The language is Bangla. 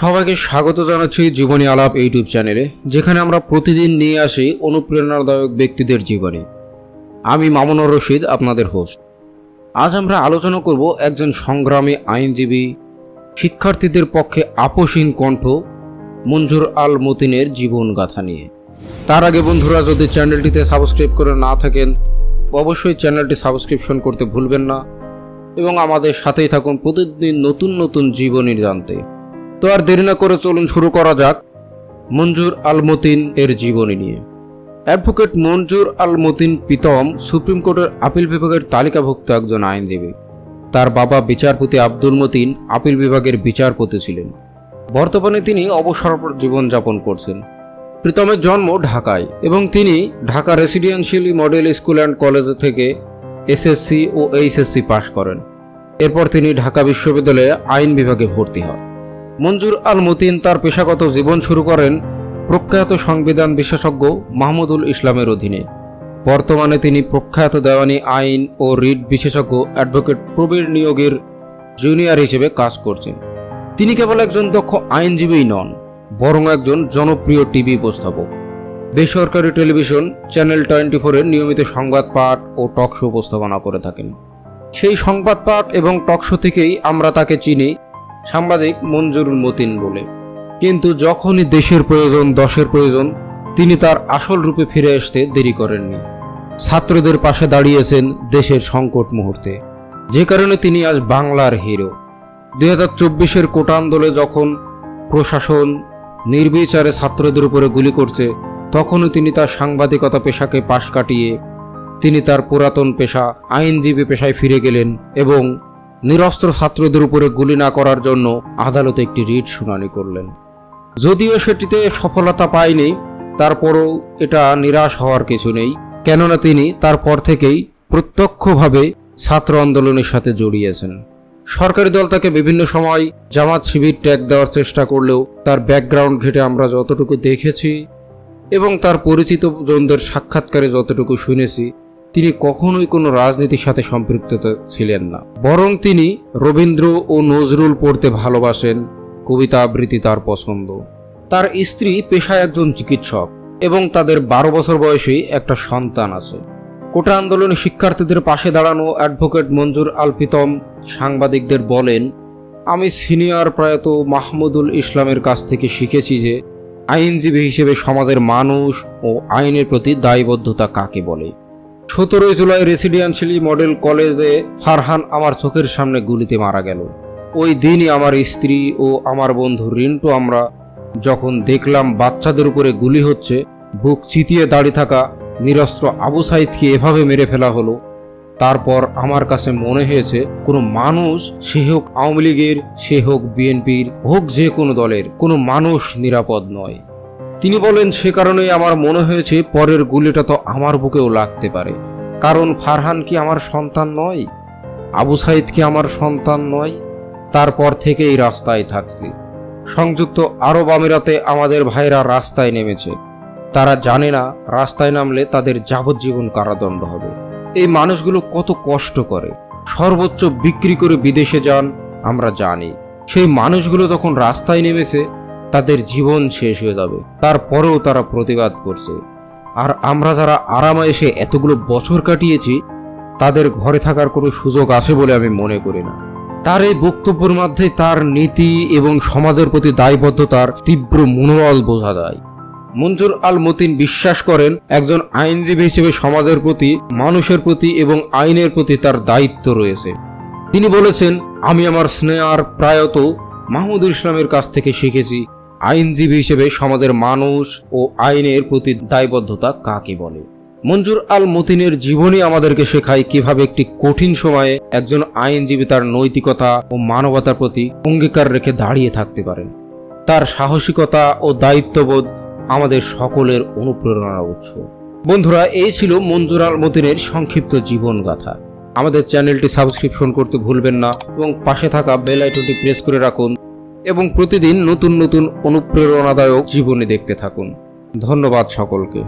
সবাইকে স্বাগত জানাচ্ছি জীবনী আলাপ ইউটিউব চ্যানেলে, যেখানে আমরা প্রতিদিন নিয়ে আসি অনুপ্রেরণাদায়ক ব্যক্তিদের জীবনী। আমি মামুনুর রশিদ, আপনাদের হোস্ট আজ আমরা আলোচনা করব একজন সংগ্রামী আইনজীবী, শিক্ষার্থীদের পক্ষে আপোষহীন কণ্ঠ, মঞ্জুর আল মতিনের জীবনগাথা নিয়ে। তার আগে বন্ধুরা, যদি চ্যানেলটিতে সাবস্ক্রাইব করে না থাকেন, অবশ্যই চ্যানেলটি সাবস্ক্রিপশন করতে ভুলবেন না, এবং আমাদের সাথেই থাকুন প্রতিদিন নতুন নতুন জীবনী জানতে। তো আর দেরি না করে চলুন শুরু করা যাক মঞ্জুর আল মতিন এর জীবনী নিয়ে। অ্যাডভোকেট মঞ্জুর আল মতিন প্রীতম সুপ্রিম কোর্টের আপিল বিভাগের তালিকাভুক্ত একজন আইনজীবী। তার বাবা বিচারপতি আব্দুল মতিন আপিল বিভাগের বিচারপতি ছিলেন। বর্তমানে তিনি অবসর জীবনযাপন করছেন। প্রীতমের জন্ম ঢাকায় এবং তিনি Dhaka residential model school and college থেকে এসএসসি ও এইচএসসি পাশ করেন। এরপর তিনি ঢাকা বিশ্ববিদ্যালয়ে আইন বিভাগে ভর্তি হন। মঞ্জুর আল মতিন তার পেশাগত জীবন শুরু করেন প্রখ্যাত সংবিধান বিশেষজ্ঞ মাহমুদুল ইসলামের অধীনে। বর্তমানে তিনি প্রখ্যাত দেওয়ানি আইন ও রিট বিশেষজ্ঞ অ্যাডভোকেট প্রবীর নিয়োগের জুনিয়র হিসেবে কাজ করছেন। তিনি কেবল একজন দক্ষ আইনজীবীই নন, বরং একজন জনপ্রিয় টিভি উপস্থাপক। বেসরকারি টেলিভিশন চ্যানেল টোয়েন্টি ফোরের নিয়মিত সংবাদ পাঠ ও টক শো উপস্থাপনা করে থাকেন। সেই সংবাদ পাঠ এবং টক শো থেকেই আমরা তাকে চিনি সাংবাদিক মঞ্জুরুল মতিন বলে। কিন্তু যখনই দেশের প্রয়োজন, দশের প্রয়োজন, তিনি তার আসল রূপে ফিরে আসতে দেরি করেননি। ছাত্রদের পাশে দাঁড়িয়েছেন দেশের সংকট মুহূর্তে। যে কারণে তিনি আজ বাংলার হিরো। দুই হাজার চব্বিশের কোটা আন্দোলনে যখন প্রশাসন নির্বিচারে ছাত্রদের উপরে গুলি করছে, তখনও তিনি তার সাংবাদিকতা পেশাকে পাশ কাটিয়ে তিনি তার পুরাতন পেশা, আইনজীবী পেশায় ফিরে গেলেন এবং নিরস্ত্র ছাত্রদের উপরে গুলি না করার জন্য আদালতে একটি রিট শুনানি করলেন। যদিও সেটিতে সফলতা পায়নি, তারপরও এটা নিরাশ হওয়ার কিছু নেই, কেননা তিনি তারপর থেকেই প্রত্যক্ষভাবে ছাত্র আন্দোলনের সাথে জড়িয়েছেন। সরকারি দল তাকে বিভিন্ন সময় জামাত শিবির ট্যাগ দেওয়ার চেষ্টা করলেও তার ব্যাকগ্রাউন্ড ঘেটে আমরা যতটুকু দেখেছি এবং তার পরিচিত জনদের সাক্ষাৎকারে যতটুকু শুনেছি তিনি কখনোই কোনো রাজনীতির সাথে সম্পৃক্ত ছিলেন না। বরং তিনি রবীন্দ্র ও নজরুল পড়তে ভালোবাসেন, কবিতা আবৃত্তি তার পছন্দ। তার স্ত্রী পেশায় একজন চিকিৎসক এবং তাদের বারো বছর বয়সী একটা সন্তান আছে। কোটা আন্দোলনে শিক্ষার্থীদের পাশে দাঁড়ানো অ্যাডভোকেট মঞ্জুর আল প্রীতম সাংবাদিকদের বলেন, আমি সিনিয়র প্রয়াত মাহমুদুল ইসলামের কাছ থেকে শিখেছি যে আইনজীবী হিসেবে সমাজের মানুষ ও আইনের প্রতি দায়বদ্ধতা কাকে বলে? সতেরোই জুলাই রেসিডেন্সিয়ালি মডেল কলেজে ফারহান আমার চোখের সামনে গুলিতে মারা গেল। ওই দিনই আমার স্ত্রী ও আমার বন্ধু রিন্টু আমরা যখন দেখলাম বাচ্চাদের উপরে গুলি হচ্ছে, বুক চিতিয়ে দাঁড়িয়ে থাকা নিরস্ত্র আবু সাইদকে এভাবে মেরে ফেলা হলো। তারপর আমার কাছে মনে হয়েছে, কোনো মানুষ, সে হোক আওয়ামী লীগের, সে হোক বিএনপির, হোক যে কোনো দলের, কোনো মানুষ নিরাপদ নয়। তিনি বলেন, সে কারণেই আমার মনে হয়েছে, পরের গুলিটা তো আমার বুকেও লাগতে পারে। কারণ ফারহান কি আমার সন্তান নয়? আবু সাইদ কি আমার সন্তান নয়? তারপর থেকেই রাস্তায় থাকছি। সংযুক্ত আরব আমিরাতে আমাদের ভাইরা রাস্তায় নেমেছে। তারা জানে না রাস্তায় নামলে তাদের যাবজ্জীবন কারাদণ্ড হবে। এই মানুষগুলো কত কষ্ট করে। সর্বোচ্চ বিক্রি করে বিদেশে যান, আমরা জানি। সেই মানুষগুলো যখন রাস্তায় নেমেছে, তাদের জীবন শেষ হয়ে যাবে। তারপরেও তারা প্রতিবাদ করছে। আর আমরা যারা আরামে এসে এতগুলো বছর কাটিয়েছি, তাদের ঘরে থাকার কোনো সুযোগ আছে বলে আমি মনে করি না। তার এই বক্তব্যের মধ্যে তার নীতি এবং সমাজের প্রতি দায়বদ্ধতার তীব্র মনোবল বোঝা যায়। মঞ্জুর আল মতিন বিশ্বাস করেন, একজন আইনজীবী হিসেবে সমাজের প্রতি, মানুষের প্রতি এবং আইনের প্রতি তার দায়িত্ব রয়েছে। তিনি বলেছেন, আমি আমার স্নেহার প্রায়ত মাহমুদুল ইসলামের কাছ থেকে শিখেছি। আইনজীবী হিসেবে সমাজের মানুষ ও আইনের প্রতি দায়বদ্ধতা কাকে বলে? মঞ্জুর আল মতিনের জীবনী আমাদেরকে শেখায় কীভাবে একটি কঠিন সময়ে একজন আইনজীবী তার নৈতিকতা ও মানবতার প্রতি অঙ্গীকার রেখে দাঁড়িয়ে থাকতে পারেন। তার সাহসিকতা ও দায়িত্ববোধ আমাদের সকলের অনুপ্রেরণার উৎস। বন্ধুরা, এই ছিল মঞ্জুর আল মতিনের সংক্ষিপ্ত জীবন গাথা আমাদের চ্যানেলটি সাবস্ক্রিপশন করতে ভুলবেন না এবং পাশে থাকা বেল আইকনটি প্রেস করে রাখুন। এবং প্রতিদিন নতুন নতুন অনুপ্রেরণাদায়ক জীবনী দেখতে থাকুন। ধন্যবাদ সকলকে।